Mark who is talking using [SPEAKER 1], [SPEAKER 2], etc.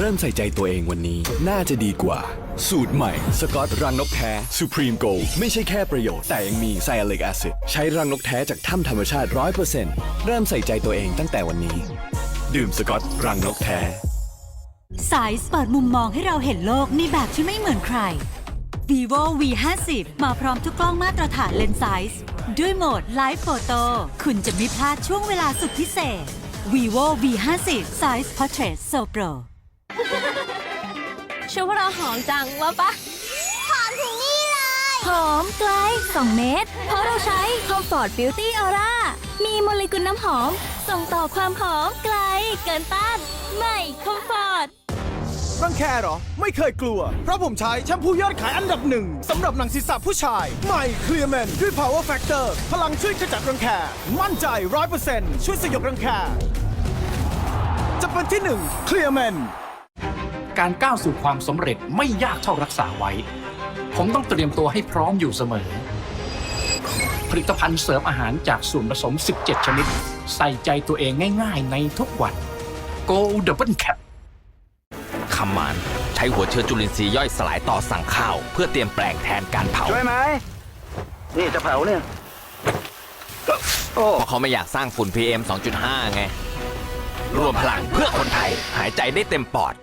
[SPEAKER 1] เริ่มใส่ใจตัวเองวันนี้น่าจะดีกว่า สูตรใหม่สกอตรังนกแท้ Supreme Gold ไม่ใช่แค่ประโยชน์ แต่ยังมีไซลิกแอซิดใช้รังนกแท้จากถ้ำธรรมชาติ 100%เริ่มใส่ใจตัวเองตั้งแต่วันนี้ ดื่มสกอตรังนกแท้
[SPEAKER 2] สายเปิดมุมมองให้เราเห็นโลกในแบบที่ไม่เหมือนใคร vivo v 5 0มาพร้อมทุกกล้องมาตรฐานเลนส์ไซส์ด้วยโหมด Live Photo คุณจะไม่พลาดช่วงเวลาสุดพิเศษ vivo v 5 0 Size Portrait So Pro
[SPEAKER 3] ชื่อพวกเราหอมจังว่าปะ
[SPEAKER 4] หอมถึงนี่เลย
[SPEAKER 3] หอมไกล 2 เมตร เพราะเราใช้ Comfort Beauty Aura มีโมเลกุลน้ำหอม ส่งต่อความหอมไกล เกินต้านใหม่ Comfort
[SPEAKER 5] รังแคเหรอ ไม่เคยกลัว เพราะผมใช้แชมพูยอดขายอันดับหนึ่งสำหรับหนังศีรษะผู้ชาย ใหม่ Clear Man ด้วย Power Factor พลังช่วยขจัดรังแค มั่นใจ100%ช่วยสยบรังแค จะเป็นที่หนึ่ง Clear Man
[SPEAKER 6] การก้าวสู่ความสำเร็จไม่ยากเท่ารักษาไว้ ผมต้องเตรียมตัวให้พร้อมอยู่เสมอ ผลิตภัณฑ์เสริมอาหารจากส่วนผสม 17 ชนิด ใส่ใจตัวเองง่ายๆ ในทุกวัน Go Double Cap
[SPEAKER 7] คำมาน ใช้หัวเชื้อจุลินทรีย์ย่อยสลายต่อสั่งข้าว เพื่อเตรียมแปลงแทนการเผา
[SPEAKER 8] ช่วยไหม นี่จะเผาเนี่ย
[SPEAKER 7] เพราะเขาไม่อยากสร้างฝุ่น PM 2.5 ไง รวมพลังเพื่อคนไทย หายใจได้เต็มปอด